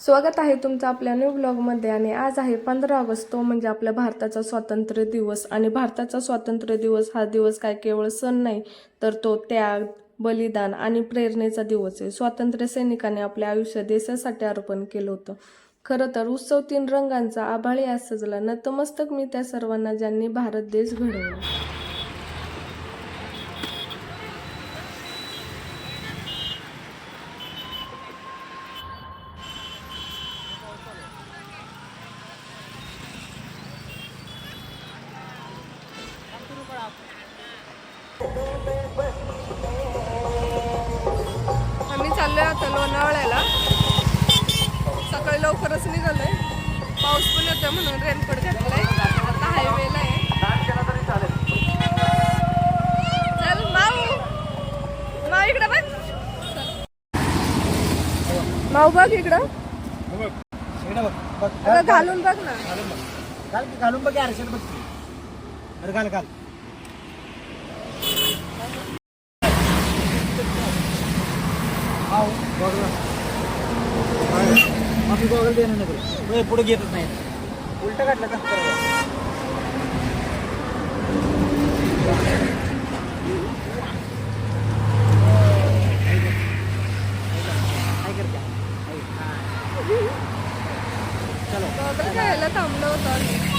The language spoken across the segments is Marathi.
स्वागत आहे तुमचं आपल्या न्यू ब्लॉगमध्ये आणि आज आहे पंधरा ऑगस्ट तो म्हणजे आपल्या भारताचा स्वातंत्र्य दिवस. आणि भारताचा स्वातंत्र्य दिवस हा दिवस काय केवळ सण नाही तर तो त्याग बलिदान आणि प्रेरणेचा दिवस आहे. स्वातंत्र्य सैनिकाने आपले आयुष्य देशासाठी अर्पण केलं होतं. खरं तर उत्सव तीन रंगांचा आभाळी आज सजला. नतमस्तक मी त्या सर्वांना ज्यांनी भारत देश घडवला. आम्ही चाललोय आता लोणावळ्याला. सकाळी लवकरच निघालोय. पाऊस पण येतोय म्हणून रेनकोट घातलाय. आता हायवेला आहे. चल माऊ. माऊ इकडं बघ. माऊ बघ इकडं. घालून बघ ना. घालून बघ. घाल घाल घाल हाव, गॉगल. गॉगल देणार नाही तुला. तो हे पुढे घेतच नाही. उलट काढलं का? काय करते चलो थांबलो होतो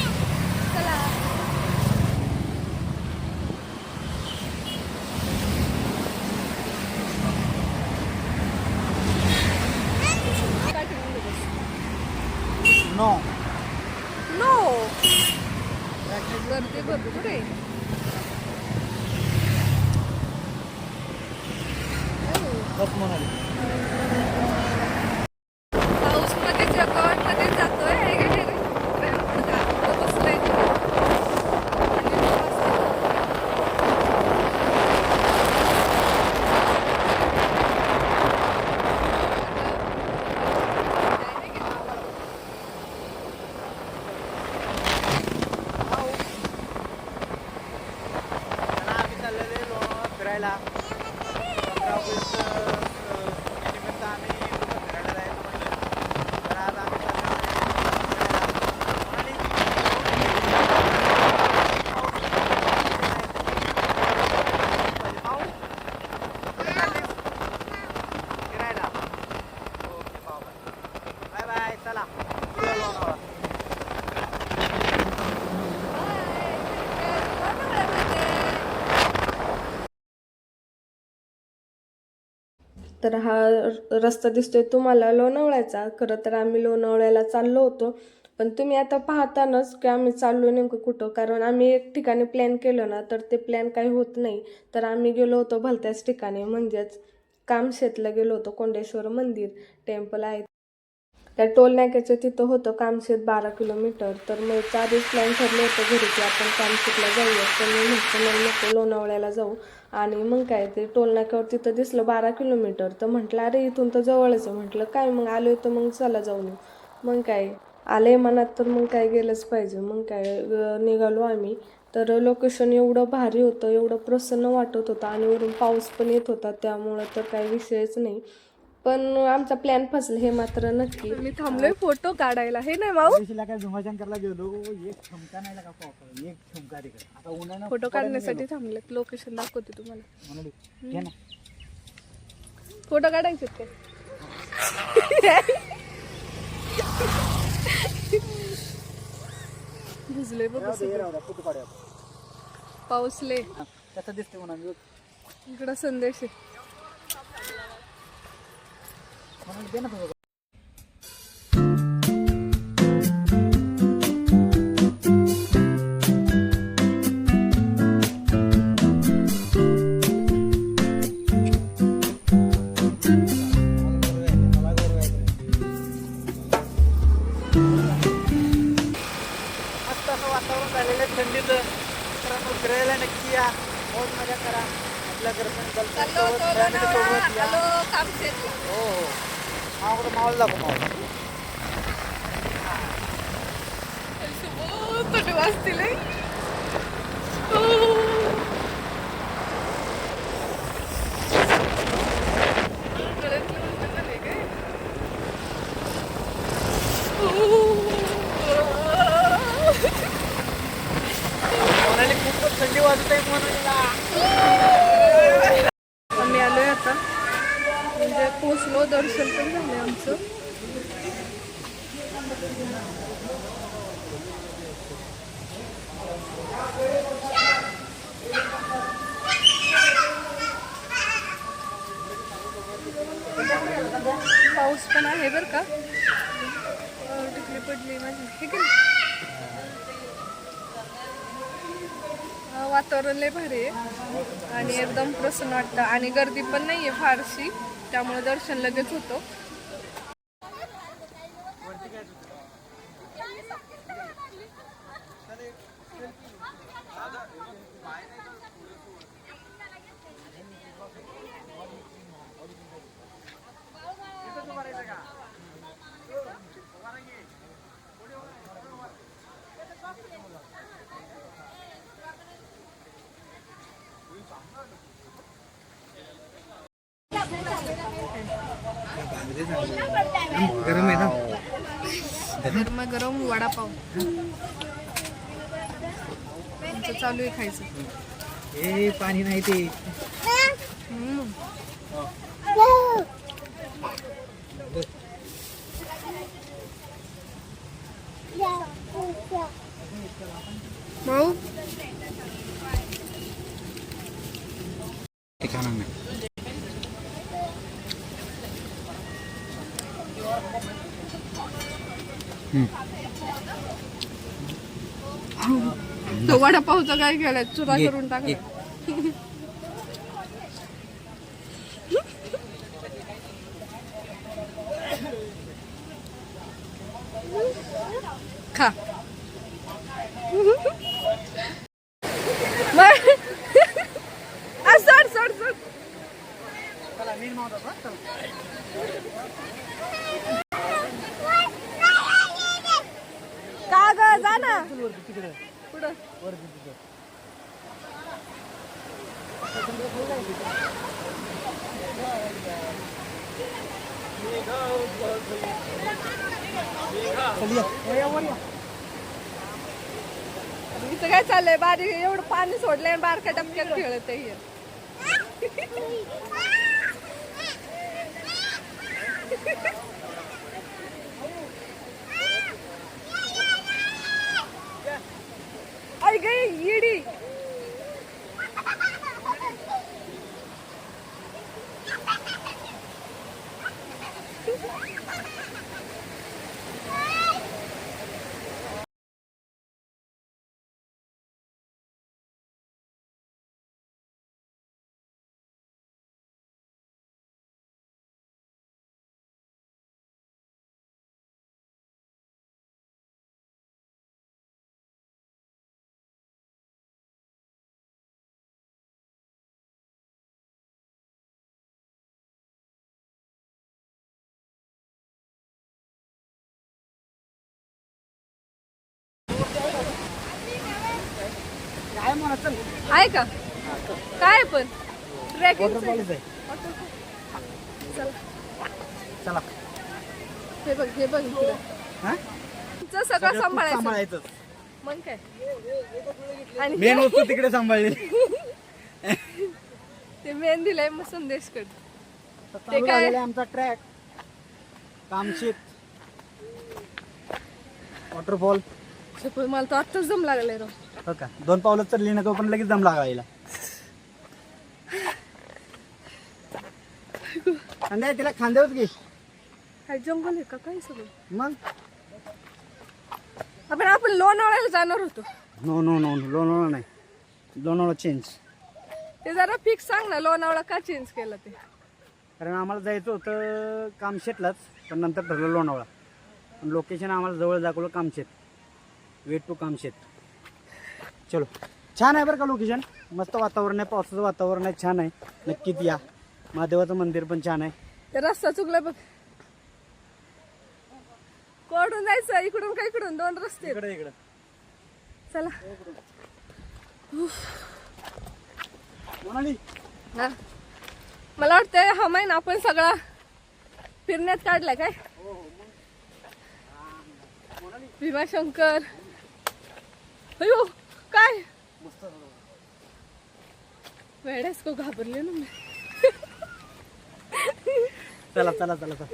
नो नो गर्दी भरपूर आहे बस म्हणाली पाऊसमध्ये जगवाटमध्ये जातोय हे घे हे घे. रेनकोट घाल. तो बसलाय तिथे. आणि तो बसलाय. आता आम्ही चाललेलो फिरायला पंधरा ऑगस्ट अ, निमित्त आम्ही कुठं फिरायला जायचं म्हणलं तर आज आम्ही चाललेलो आहे फिरायला. आणि- माऊ, कुठे चाललीस? फिरायला ओके बाबा बाय बाय चला फिरायला लोणावळा. तर हा र- रस्ता दिसतोय तुम्हाला लोणावळ्याचा. खरं तर आम्ही लोणावळ्याला चाललो होतो. पण तुम्ही आता पाहतानाच की आम्ही चाललो नेमकं कुठं? कारण आम्ही एक ठिकाणी प्लॅन केलं ना तर ते प्लॅन काही होत नाही. तर आम्ही गेलो होतो भलत्याच ठिकाणी म्हणजेच कामशेतला गेलो होतो कोंडेश्वर मंदिर टेम्पल आहे. त्या टोल तिथं होतं कामशेत बारा किलोमीटर. तर मग आधीच प्लॅन ठरलं होतं घरी की आपण कामशेतला जाऊया. तर मी म्हटलं नको लोणावळ्याला जाऊ. आणि मग काय ते टोलनाक्यावर तिथं दिसलं बारा किलोमीटर. तर म्हटलं अरे इथून तर जवळच आहे. म्हटलं काय मग? आलो तर मग चला जाऊन मग काय आले मनात तर मग काय गेलंच पाहिजे. मग काय निघालो आम्ही. तर लोकेशन एवढं भारी होतं एवढं प्रसन्न वाटत होतं आणि वरून पाऊस पण येत होता त्यामुळं तर काही विषयच नाही. पण आमचा प्लॅन फसला हे मात्र नक्की. मी थांबलोय फोटो काढायला. हे नाही माऊ दिवशीला काय झुमाशंकरला गेलो? एक ठुमका नाही लागा पावसाळा एक ठुमका तिकडे. आता उन्हानं फोटो काढण्यासाठी थांबलेत. लोकेशन दाखवते तुम्हाला. म्हणून घे ना. फोटो काढायचे ते भिजले बघ कसं. हे राहू द्या, फोटो काढूया पाऊसले दिसते म्हणून. मी इकडं संदेश आहे. दे ना तुम्ही मस्त असं वातावरण झालेलं आहे थंडीचं. मित्रांनो फिरायला नक्की या. मौज मजा करा. आपल्या चाललो सोबत या. हो हो हा. कुठं मावळ दाखव मावळ शुभ थंडी वाजतील हे. कोणाला खूपच थंडी वाजत आहे म्हणून आम्ही आलोय आता म्हणजे पोचलो दर्शन पण झालं आमचं. पाऊस पण आहे बरं का? टिकली पडली माझी. ठीक आहे वातावरण लय भारी आहे. आणि एकदम प्रसन्न वाटतं. आणि गर्दी पण नाहीये फारशी. त्यामुळे दर्शन लगेच होतं. गरम वडापाव. आमचं चालू आहे खायचं. ए पाणी नाही ते. भाऊ खाणार नाही वडापावचा काय केलाय? चुरा करून टाकला खा मग- आ, सोड सोड सोड का ग जा ना पुढं इथं काय चाललंय? बारी एवढं पाणी सोडलंय बारका बारक्या टपक्यात खेळत आहे आई गई इडी आहे का? काय पण? ट्रेकिंग चला. हे बघ हे बघ हा? तुमचं सगळं सांभाळायचं. मग काय? आणि मेन वस्तू तिकडे सांभाळली. ते मेन दिलंय मग संदेश कड चालू काय? आमचा ट्रॅक कामशेत वॉटरफॉल मला तर आत्ताच जम लागलाय राव. हो का? दोन पावलं चढली ना तो पण लगेच दम लागायला संध्या तिला खांद्यावर घे. काय जंगल आहे का? काय सगळं? मग? आपण आपण लोणावळ्याला जाणार होतो. नो नो नो लोणावळा नाही. लोणावळा चेंज ते जरा फिक्स सांग ना लोणावळा का चेंज केलं ते? कारण आम्हाला जायचं होतं कामशेतलाच पण नंतर ठरलं लोणावळा. पण लोकेशन आम्हाला जवळ दाखवलं कामशेत. Weight to Kamshet. चलो। छान आहे बरं का लोकेशन मस्त वातावरण आहे पावसाचं वातावरण आहे छान आहे. नक्कीच या. महादेवाचं मंदिर पण छान आहे. ते रस्ता चुकला बघ. कोडून जायचं इकडून का इकडून? दोन रस्ते आहेत. इकडे इकडे. चला. म्हणाली हा. मला वाटतंय हा महिना आपण सगळा फिरण्यात काढलाय काय? भीमाशंकर. अयो काय? वेड्यास को घाबरले ना मी. चला चला चला चला.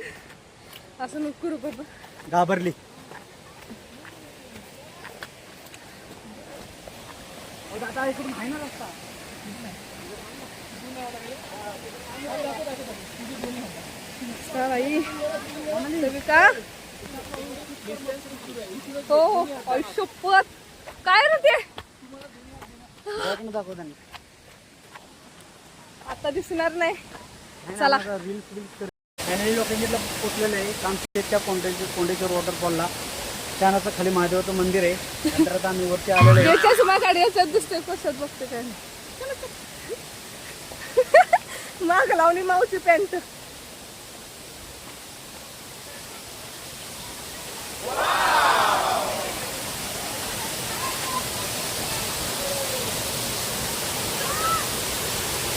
असं नको करू बाबा. घाबरली. दादा इकडून आहे ना रस्ता. हा बाई. का? हो आयुष्यपत काय रे ते? दाखव आता दिसणार नाही. चला. पोचलेलं आहे कामशेतच्या कोंडेश्वर कोंडेश्वर वॉटरफॉलला त्यानंतर खाली महादेवाचं मंदिर आहे. नंतर आता आम्ही वरती आलेलो आहे. गाडी याच्यात दिसतोय कशात बघते काय नाही. माग लावली मावची पॅन्ट.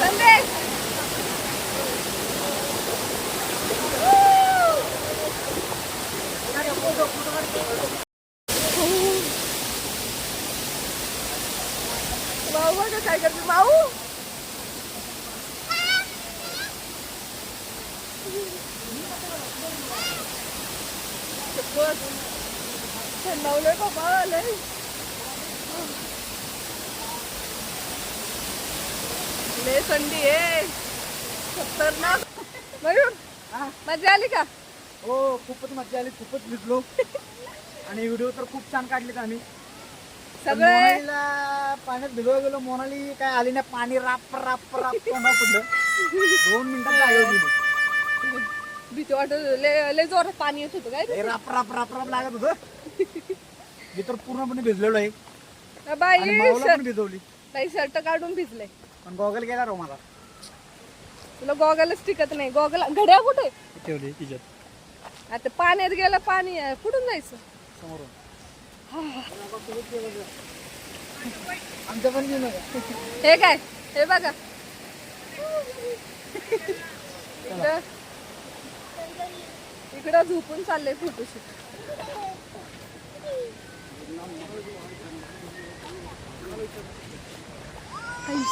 संदेश माऊ बघा काय करते माऊ शपथ. थंडावलंय बाबा लय लय थंडी आहे खतरनाक मयूर मजा आली का हो खूपच मजा आली खूपच भिजलो. आणि व्हिडिओ तर खूप छान काढलेत आम्ही. सगळे पाण्यात भिजवा गेलो. मोनाली काय आली नाही पाणी राप राप राप तोंडावर पडलं. दोन मिनिटात जागेवर गेली. भीती वाटत लय लय जोरात पाणी येत होतं काय हे राप राप राप राप लागत होतं. मी तर पूर्णपणे भिजलेलो आहे? बाई आणि माऊला पण शर्ट भिजवली. बाई शर्ट काढून भिजले. पण गॉगल गेला रो मला. तुला गॉगलच टिकत नाही. गॉगल घड्या कुठे? ठेवली तिच्यात आता पाण्यात गेलं पाणी आहे. कुठून जायचं? समोरून. आमच्या पण घेऊन हे काय? हे बघा. इकडं इकडं झोपून चाललंय फोटोशूट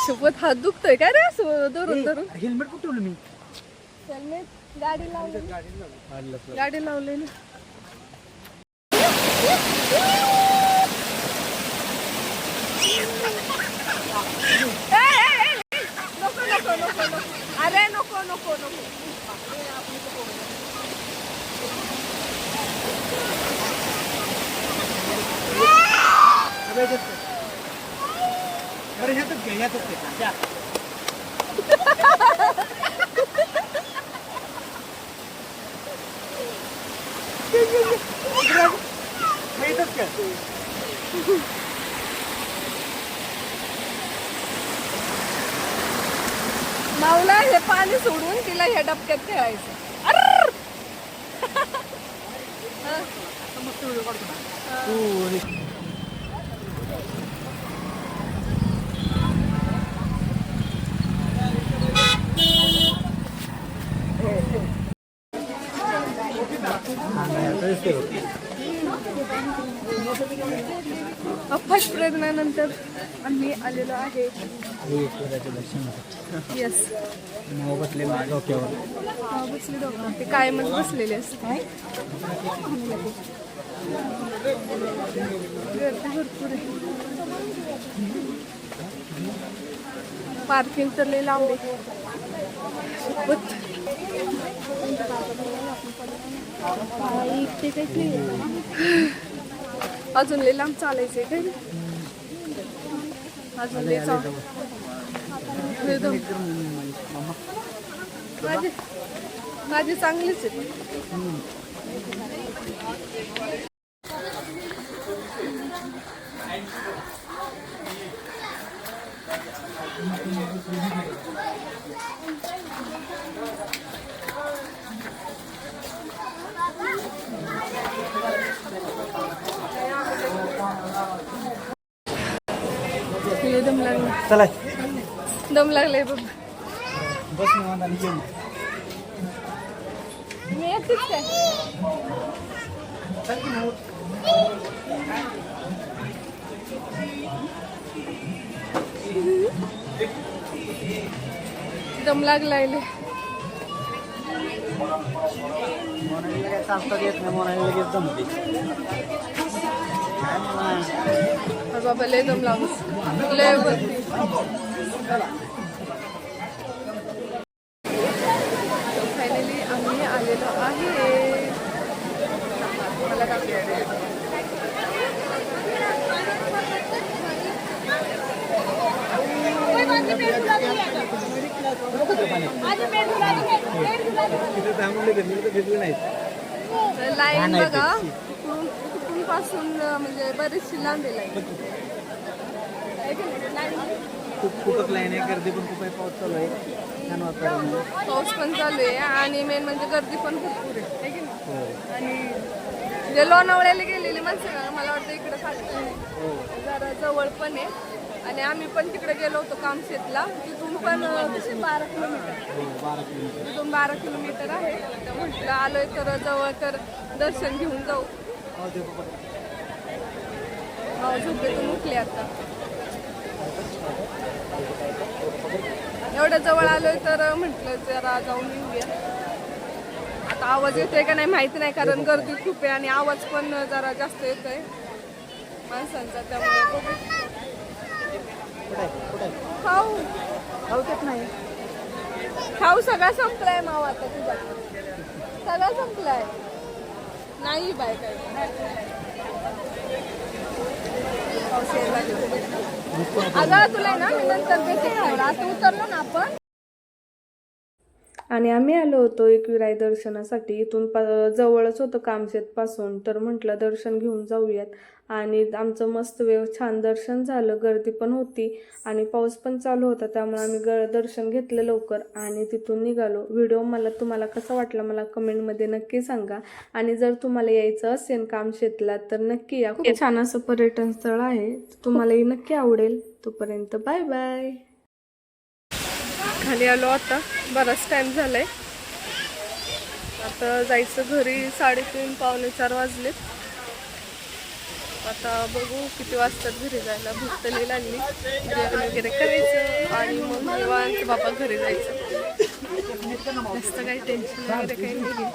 सोबत हात दुखतोय काय रे असं धरून धरून? हेल्मेट कुठे ठेवलं मी? हेल्मेट गाडी लावली. गाडी लावली ना. ए, ए, ए, नको नको नको नको. अरे नको नको नको. अरे ह्यातच घे ह्यातच माऊला हे पाणी सोडून तिला ह्या डबक्यात खेळायचं. अरे मस्त व्हिडिओ काढतो ना. तू हे- फर्स्ट प्रयत्नानंतर आम्ही आलेलो आहे. येस बसले डोक्यावर. बसले ते कायमच बसलेले असते पार्किंग तर लई लांब आहे. शपथ. अजून लई लांब चालायचंय काय अजून लई चाव- माझी माझी चांगलीच आहे. दम लागला चला दम लागलाय बघ बस निवांत आणि जेवण मी एकटीच काय दम लागलाय लय. मोनालीला काय दम येत नाही बाबा लय दम लागू लय फायनली आम्ही आलेलो आहे. मला काय तिथे थांबले तर मी तर भेटले नाहीत लाईन नाही बघा. कुठून कुठून पासून म्हणजे बरीचशी लांब आहे लाईन. खूप खूपच लाईन आहे गर्दी पण खूप आहे पाऊस चालू आहे. छान वातावरण. पाऊस पण चालू आहे आणि मेन म्हणजे गर्दी पण भरपूर आहे. है की नाही? हो आणि जे लोणावळ्याला गेलेली माणसं मला वाटतं इकडे हो. जरा जवळ पण आहे. आणि आम्ही पण तिकडे गेलो होतो कामशेतला. तिथून पण बारा किलोमीटर. तिथून बारा किलोमीटर आहे. तर म्हटलं आलोय तर जवळ तर दर्शन घेऊन जाऊ. हो झोपेतून उठले आता. एवढ्या जवळ आलोय तर म्हटलं जरा जाऊन येऊया. आता आवाज येतोय का नाही माहिती नाही कारण गर्दी खूप आहे आणि आवाज पण जरा जास्त येतोय. माणसांचा त्यामुळे बघू. कुठं आहे कुठं आहे खाऊ खाऊ. देत नाही? खाऊ सगळा संपलाय माव आता तुझा. सगळा संपलाय. नाही बाय काय. अगं तुला ना मी नंतर देते आता उतरलो ना आपण. आणि आम्ही आलो होतो एकविराई दर्शनासाठी. इथून पा जवळच होतं कामशेतपासून. तर म्हटलं दर्शन घेऊन जाऊयात. आणि आमचं मस्त वेळ छान दर्शन झालं. गर्दी पण होती आणि पाऊस पण चालू होता. त्यामुळे आम्ही ग दर्शन घेतलं लवकर आणि तिथून निघालो. व्हिडिओ मला तुम्हाला कसा वाटला मला कमेंटमध्ये नक्की सांगा. आणि जर तुम्हाला यायचं असेल कामशेतला तर नक्की या. खूप छान असं पर्यटन स्थळ आहे तुम्हालाही नक्की आवडेल. तोपर्यंत बाय बाय. खाली आलो आता. बराच टाईम झाला आहे आता जायचं घरी साडेतीन पावणे चार वाजले. आता बघू किती वाजतात घरी जायला. भूक तर लागली. जेवण वगैरे करायचं आणि मग निवांत बाबा घरी जायचं. जास्त काही टेन्शन वगैरे काही नाही